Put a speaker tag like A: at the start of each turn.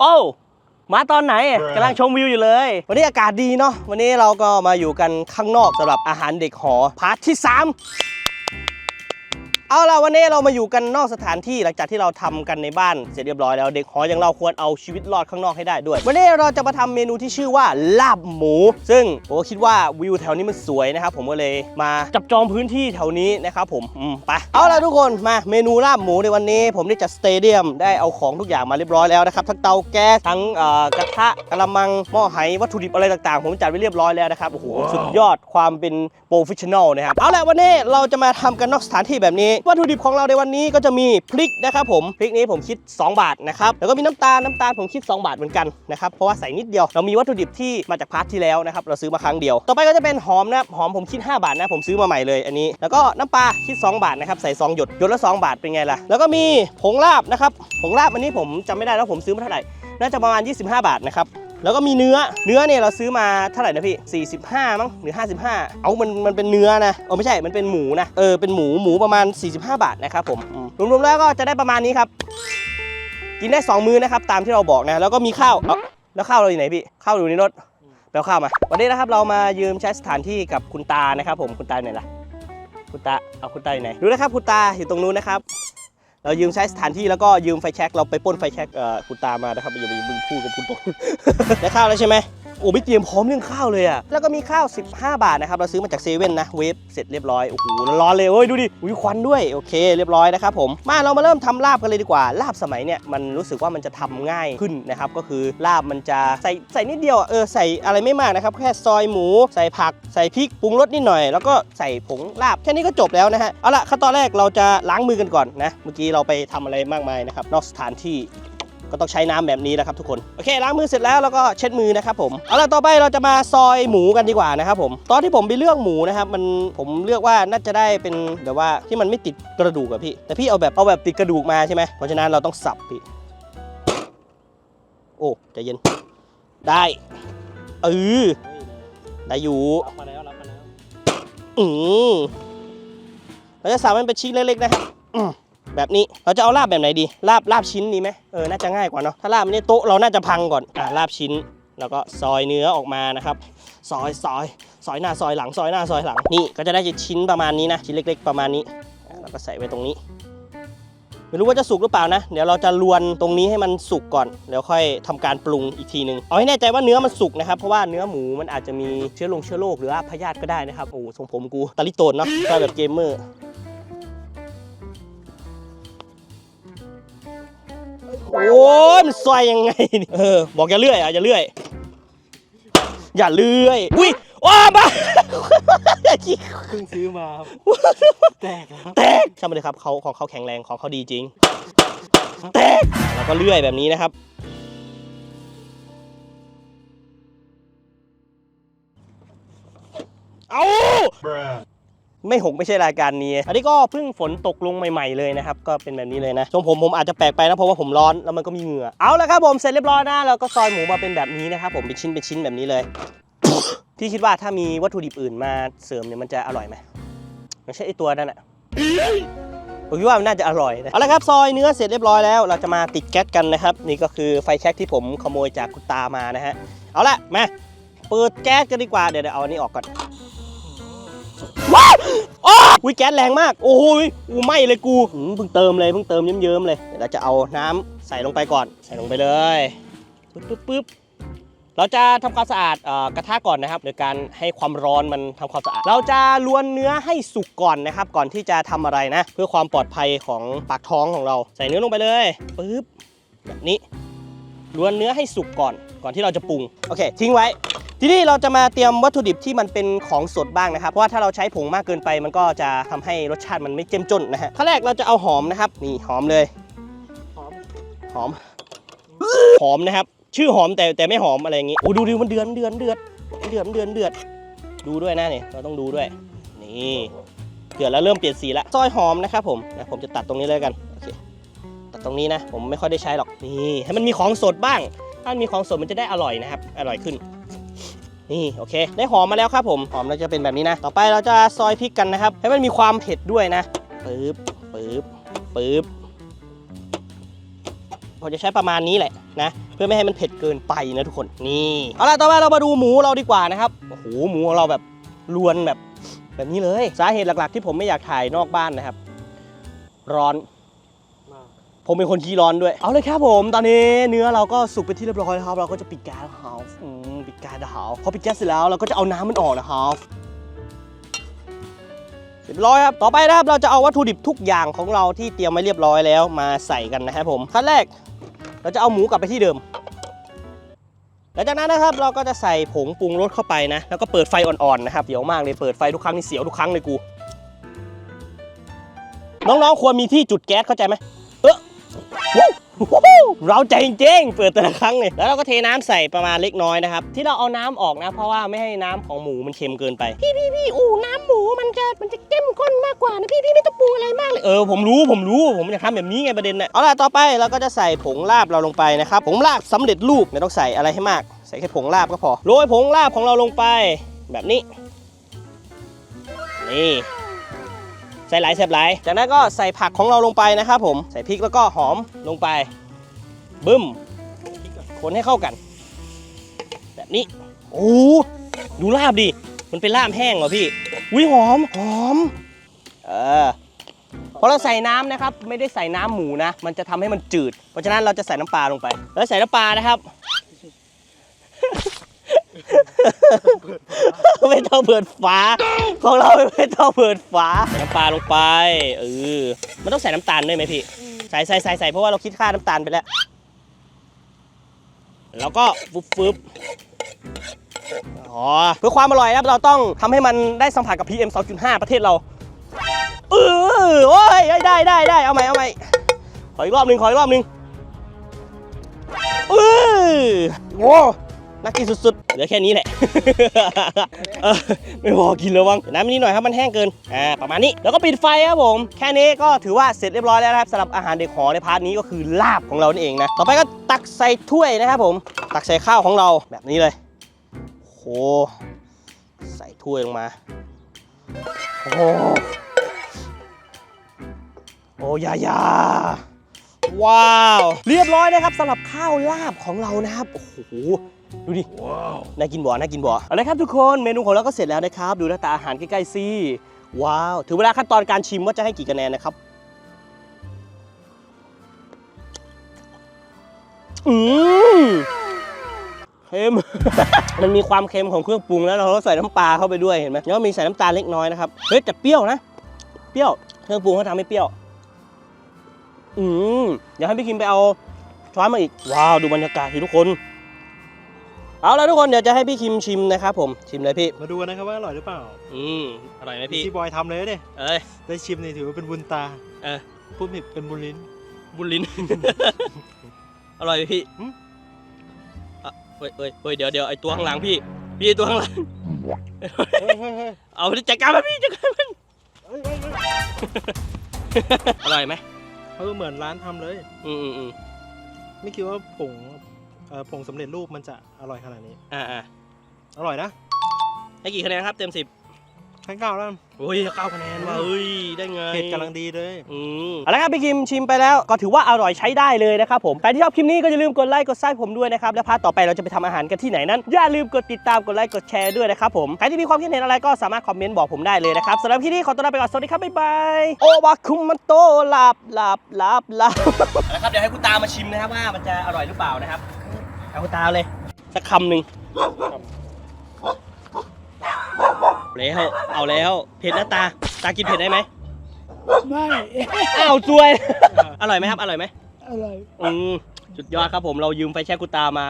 A: โอ้วมาตอนไหนกำลังชมวิวอยู่เลย วันนี้อากาศดีเนาะวันนี้เราก็มาอยู่กันข้างนอกสำหรับอาหารเด็กหอพาร์ทที่ 3 เอาล่ะวันนี้เรามาอยู่กันนอกสถานที่หลังจากที่เราทำกันในบ้านเสร็จเรียบร้อยแล้วเด็กหออย่างเราควรเอาชีวิตรอดข้างนอกให้ได้ด้วย วันนี้เราจะมาทำเมนูที่ชื่อว่าลาบหมู ซึ่งผมก็คิดว่าวิวแถวนี้มันสวยนะครับผมก็เลยมาจับจองพื้นที่แถวนี้นะครับผมอืมไปเอาล่ะทุกคนมาเมนูลาบหมูในวันนี้ ผมได้จัดสเตเดียมได้เอาของทุกอย่างมาเรียบร้อยแล้วนะครับทั้งเตาแก๊สทั้งกระทะกระมังหม้อไหวัตถุดิบอะไรต่างๆ ผมจัดไว้เรียบร้อยแล้วนะครับโอ้โหสุดยอดความเป็นโปรเฟชชั่นอลนะครับเอาล่ะวันนี้เราจะมาทำกันนอกสถานที่แบบนี้วัตถุดิบของเราในวันนี้ก็จะมีพริกนะครับผมพริกนี้ผมคิด 2 บาทนะครับแล้วก็มีน้ำตาลน้ำตาลผมคิด 2 บาทเหมือนกันนะครับเพราะว่าใส่นิดเดียวเรามีวัตถุดิบที่มาจากพาร์ทที่แล้วนะครับเราซื้อมาครั้งเดียว ต่อไปก็จะเป็นหอมนะหอมผมคิด 5 บาทนะผมซื้อมาใหม่เลยอันนี้ แล้วก็น้ำปลาคิด 2 บาทนะครับใส่ซองหยดหยดละ 2 บาทเป็นไงล่ะแล้วก็มีผงลาบนะครับผงลาบอันนี้ผมจำไม่ได้แล้วผมซื้อมาเท่าไหร่น่าจะประมาณ 25 บาทนะครับ แล้วก็มีเนื้อเนื้อเนี่ยเราซื้อมาเท่าไหร่นะพี่ 45 มั้งหรือ 55 เอามันมันเป็นเนื้อนะเออไม่ใช่มันเป็นหมูนะเออเป็นหมูหมูประมาณ 45 บาทนะครับผมรวมๆแล้วก็จะได้ประมาณนี้ครับ กินได้ 2 มื้อนะครับตามที่เราบอกนะแล้วก็มีข้าวแล้วข้าวเราอยู่ไหนพี่ข้าวอยู่ในรถไปเอาข้าวมา วันนี้นะครับเรามายืมใช้สถานที่กับคุณตานะครับ ผมคุณตาอยู่ไหนล่ะคุณตาเอาคุณตาอยู่ไหนดูนะครับคุณตาอยู่ตรงนู้นนะครับ เรายืมใช้สถานที่แล้วก็ยืมไฟแช็กเราไปป้นไฟแช็กคุณตามานะครับอย่าไปมึงพูดกับคุณตรงได้ข้าวแล้วใช่ไหม โอ้ไม่เตรียมพร้อมเรื่องข้าวเลยอะแล้วก็มีข้าว 15 บาทนะครับเราซื้อมาจากเซเว่นนะเวฟเสร็จเรียบร้อยโอ้โหร้อนเลยเฮ้ยดูดิอุ้ยควันด้วยโอเค เรียบร้อยนะครับผมมาเรามาเริ่มทำลาบกันเลยดีกว่าลาบสมัยเนี่ยมันรู้สึกว่ามันจะทำง่ายขึ้นนะครับก็คือลาบมันจะใส่ใส่นิดเดียวเออใส่อะไรไม่มากนะครับแค่ซอยหมูใส่ผักใส่พริกปรุงรสนิดหน่อย แล้วก็ใส่ผงลาบแค่นี้ก็จบแล้วนะฮะเอาละขั้นตอนแรกเราจะล้างมือกันก่อนนะเมื่อกี้เราไปทำอะไรมากมายนะครับนอกสถานที่ ก็ต้องใช้น้ำแบบนี้นะครับทุกคนโอเคล้างมือเสร็จแล้วแล้วก็เช็ดมือนะครับผมเอาล่ะต่อไปเราจะมาซอยหมูกันดีกว่านะครับผมตอนที่ผมไปเลือกหมูนะครับมันผมเลือกว่าน่าจะได้เป็นแบบว่าที่มันไม่ติดกระดูกอะพี่ แต่พี่เอาแบบเอาแบบติดกระดูกมาใช่ไหมเพราะฉะนั้นเราต้องสับพี่โอ้ใจเย็นได้เออได้อยู่
B: รับมาแล้วรับมาแล้ว
A: อืมเราจะสับมันเป็นชิ้นเล็กๆนะครับ แบบนี้เราจะเอาลาบแบบไหนดีลาบลาบชิ้นดีไหมเออน่าจะง่ายกว่าเนาะถ้าลาบนี่โต๊ะเราน่าจะพังก่อนอ่าลาบชิ้นแล้วก็ซอยเนื้อออกมานะครับ ซอยซอยซอยหน้าซอยหลังซอยหน้าซอยหลังนี่ก็จะได้ชิ้นประมาณนี้นะชิ้นเล็ก ๆ ประมาณนี้แล้วก็ใส่ไว้ตรงนี้ไม่รู้ว่าจะสุกหรือเปล่านะ เดี๋ยวเราจะลวนตรงนี้ให้มันสุกก่อน แล้วค่อยทำการปรุงอีกทีหนึ่งเอาให้แน่ใจว่าเนื้อมันสุกนะครับ เพราะว่าเนื้อหมูมันอาจจะมีเชื้อลงเชื้อโรคหรือว่าพยาธิก็ได้นะครับ โอ้ทรงผมกูตาลิโตนเนาะก็แบบเกมเมอร์ โอ้ยมันซอยยังไงเนี่ยเออบอกอย่าเลื่อยอะอย่าเลื่อย อย่าเลื่อย อุ้ยว้าบ้า
B: เพิ่งซื้อมาครับแตกแล้วครับ
A: แตกช่างมันเลยครับเขาของเขาแข็งแรงของเขาดีจริง แตกแล้วก็เลื่อยแบบนี้นะครับ เอา ไม่หกไม่ใช่รายการนี้ อันนี้ก็เพิ่งฝนตกลงใหม่ ๆเลยนะครับ ก็เป็นแบบนี้เลยนะทรงผมผมอาจจะแปลกไปนะเพราะว่าผมร้อนแล้วมันก็มีเหงื่อ เอาละครับผมเสร็จเรียบร้อยนะแล้วก็ซอยหมูมาเป็นแบบนี้นะครับผมเป็นชิ้นเป็นชิ้นแบบนี้เลยพี่คิดว่าถ้ามีวัตถุดิบอื่นมาเสริมเนี่ยมันจะอร่อยไหมไม่ใช่ไอตัวนั่นอะผมคิดว่ามันน่าจะอร่อยนะเอาละครับซอยเนื้อเสร็จเรียบร้อยแล้วเราจะมาติดแก๊สกันนะครับ นี่ก็คือไฟแช็กที่ผมขโมยจากคุณตามานะฮะเอาละมาเปิดแก๊สกันดีกว่าเดี๋ยวเดี๋ยวเอาอันนี้ออกก่อนว้า วอ้อวิแก๊สแรงมาก โอ้โหยอูไหมเลยกูเพิ่งเติมเลยเพิ่งเติมเยิ้มๆเลย เดี๋ยวเราจะเอาน้ำใส่ลงไปก่อน ใส่ลงไปเลยปึ๊บปึ๊บปึ๊บเราจะทำความสะอาดออกระทะก่อนนะครับโดยการให้ความร้อนมันทำความสะอาด เราจะลวนเนื้อให้สุกก่อนนะครับ ก่อนที่จะทำอะไรนะ เพื่อความปลอดภัยของปากท้องของเรา ใส่เนื้อลงไปเลยปึ๊บแบบนี้ลวนเนื้อให้สุกก่อนก่อนที่เราจะปรุง โอเค ทิ้งไว้ ทีนี้เราจะมาเตรียมวัตถุดิบที่มันเป็นของสดบ้างนะครับเพราะว่าถ้าเราใช้ผงมากเกินไป มันก็จะทำให้รสชาติมันไม่เจ้มจนนะฮะขั้นแรกเราจะเอาหอมนะครับนี่หอมเลย
B: หอม
A: หอมหอมนะครับ ชื่อหอมแต่แต่ไม่หอมอะไรอย่างงี้โอ้ดูดูมันเดือนเดือนเดือดเดือดเดือนเดือดดูด้วยนะเนี่ยเราต้องดูด้วย นี่เดือดแล้วเริ่มเปลี่ยนสีแล้วซอยหอมนะครับผมนะผมจะตัดตรงนี้เลยกันโอเคตัดตรงนี้นะ ผมไม่ค่อยได้ใช้หรอกนี่ให้มันมีของสดบ้าง ถ้ามันมีของสดมันจะได้อร่อยนะครับ อร่อยขึ้น นี่โอเค ได้หอมมาแล้วครับผมหอมแล้วจะเป็นแบบนี้นะ ต่อไปเราจะซอยพริกกันนะครับ ให้มันมีความเผ็ดด้วยนะปึ๊บปึ๊บปึ๊บผมจะใช้ประมาณนี้แหละนะ เพื่อไม่ให้มันเผ็ดเกินไปนะทุกคนนี่เอาล่ะต่อไปเรามาดูหมูเราดีกว่านะครับโอ้โหหมูของเราแบบรวนแบบแบบนี้เลย สาเหตุหลักๆ ที่ผมไม่อยากถ่ายนอกบ้านนะครับ ร้อน ผมเป็นคนขี้ร้อนด้วย เอาเลยครับผม ตอนนี้เนื้อเราก็สุกเป็นที่เรียบร้อยแล้วครับ เราก็จะปิดแก๊สครับปิดแก๊สนะครับพอปิดแก๊สเสร็จแล้วเราก็จะเอาน้ำมันออกนะครับเรียบร้อยครับ ต่อไปนะครับ เราจะเอาวัตถุดิบทุกอย่างของเราที่เตรียมไว้เรียบร้อยแล้วมาใส่กันนะครับผม ขั้นแรก เราจะเอาหมูกลับไปที่เดิม หลังจากนั้นนะครับ เราก็จะใส่ผงปรุงรสเข้าไปนะ แล้วก็เปิดไฟอ่อนๆนะครับเสียวมากเลย เปิดไฟทุกครั้งนี่เสียวทุกครั้งเลยกู น้องๆ ควรมีที่จุดแก๊สเข้าใจไหมเออ เราใจจริงเปิดแต่ละครั้งเลยแล้วเราก็เทน้ำใส่ประมาณเล็กน้อยนะครับ ที่เราเอาน้ำออกนะ เพราะว่าไม่ให้น้ำของหมูมันเค็มเกินไป พี่พี่พี่อูน้ำหมูมันจะมันจะเข้มข้นมากกว่านะพี่พี่ไม่ต้องปรุงอะไรมากเลย เออผมรู้ผมรู้ผมอยากทำแบบนี้ไงประเด็นน่ะเอาล่ะต่อไปเราก็จะใส่ผงลาบเราลงไปนะครับผงลาบสำเร็จรูปไม่ต้องใส่อะไรให้มาก ใส่แค่ผงลาบก็พอโรยผงลาบของเราลงไปแบบนี้นี่ ใส่หลายแซ่บหลาย จากนั้นก็ใส่ผักของเราลงไปนะครับผม ใส่พริกแล้วก็หอมลงไป บึ้ม คนให้เข้ากัน แบบนี้ โอ้ดูลาบดิ มันเป็นลาบแห้งเหรอพี่วิหอม หอม เออพอเราใส่น้ำนะครับ ไม่ได้ใส่น้ำหมูนะ มันจะทำให้มันจืด เพราะฉะนั้นเราจะใส่น้ำปลาลงไป แล้วใส่น้ำปลานะครับ ต้องเปิดฝา ของเราไม่ต้องเปิดฝาใส่น้ำปลาลงไป เออ มันต้องใส่น้ำตาลด้วยไหมพี่ ใส่ใส่ใส่ใส่เพราะว่าเราคิดค่าน้ำตาลไปแล้ว แล้วก็ฟึบฟึบอ๋อ เพื่อความอร่อยนะครับ เราต้องทำให้มันได้สัมผัสกับ PM 2.5 ประเทศเรา เออโอ้ย ได้ได้ได้ เอาใหม่เอาใหม่ ขออีกรอบหนึ่งขออีกรอบหนึ่งเออโอ้ น่ากินสุดๆ เหลือแค่นี้แหละ ไม่พอกินแล้วมั้งน้ำนิดหน่อยครับมันแห้งเกิน อ่า ประมาณนี้ แล้วก็ปิดไฟครับผม แค่นี้ก็ถือว่าเสร็จเรียบร้อยแล้วนะครับสำหรับอาหารเด็กหอในพาร์ทนี้ก็คือลาบของเรานั่นเองนะ ต่อไปก็ตักใส่ถ้วยนะครับผม ตักใส่ข้าวของเราแบบนี้เลย โห ใส่ถ้วยลงมา โอ้โอ้ยายา ว้าว เรียบร้อยนะครับสำหรับข้าวลาบของเรานะครับ โอ้โห ดูดิ น่ากินบ่น่ากินบ่เอาละครับทุกคนเมนูของเราก็เสร็จแล้วนะครับ ดูหน้าตาอาหารใกล้ๆสิว้าว ถึงเวลาขั้นตอนการชิมว่าจะให้กี่คะแนนนะครับ อืมเค็ม มันมีความเค็มของเครื่องปรุงแล้วเราก็ใส่น้ำปลาเข้าไปด้วยเห็นไหมแล้วก็มีใส่น้ำตาลเล็กน้อยนะครับ เฮ้ยแต่เปรี้ยวนะ เปรี้ยว เครื่องปรุงเขาทำให้เปรี้ยว อืมเดี๋ยวให้พี่คิมไปเอาช้อนมาอีก ว้าวดูบรรยากาศสิทุกคน เอาละทุกคนเดี๋ยวจะให้พี่คิมชิมนะครับผมชิมเลยพี่
B: มาดูกันนะครับว่าอร่อยหรือเปล่า
A: อืมอร่อยไหมพี่
B: พี่บอยทำเลยเนี่ย
A: เอ้ย
B: ได้ชิมนี่ถือว่าเป็นบุญตา
A: เออ
B: พูดผิดเป็นบุญลิ้น
A: บุญลิ้น อร่อยไหมพี่
B: หืม
A: อะเฮ้ยเฮ้ยเฮ้ยเดี๋ยวเดี๋ยวไอตัวข้างหลังพี่ พี่ไอ้ตัวข้างหลัง
B: เฮ้ยเฮ้ยเฮ้ย
A: เอาไปจัดการมันพี่จัดการมัน
B: เฮ้ยเฮ้ยเฮ้ย
A: อร่อยไหม
B: เออเหมือนร้านทำเลย
A: อืมอืมอืม
B: ไม่คิดว่าผงเอ่อผงสำเร็จรูปมันจะอร่อยขนาดนี้
A: อ่าอ่า
B: อร่อยนะ
A: ให้กี่คะแนนครับเต็มสิบ
B: ให้เก้าแล้ว
A: โอ้ยเก้าคะแนนว่ะเอ้ยได้ไง
B: เผ็ดกำลังดีเลย
A: อืมเอาละครับพี่คิมชิมไปแล้วก็ถือว่าอร่อยใช้ได้เลยนะครับผมใครที่ชอบคลิปนี้ก็อย่าลืมกดไลค์กดซับผมด้วยนะครับและพาร์ทต่อไปเราจะไปทำอาหารกันที่ไหนนั้นอย่าลืมกดติดตามกดไลค์กดแชร์ด้วยนะครับผมใครที่มีความคิดเห็นอะไรก็สามารถคอมเมนต์บอกผมได้เลยนะครับสำหรับคลิปนี้ขอตัวลาไปก่อนสวัสดีครับบ๊ายบายโอบาคุมันโตลาบลาบลาบลาบนะครับเดี๋ยวให้คุณตามาชิมนะครับว่ามันจะอร่อยหรือเปล่านะครับเอาคุณตาเลยสักคำหนึ่ง แล้ว เอาแล้ว เผ็ดนะตา ตากินเผ็ดได้ไหม
C: ไม่
A: อ้าวซวย อร่อยไหมครับ อร่อยไหม
C: อะไร
A: อืมสุดยอดครับผม เรายืมไฟแช็กกุตามา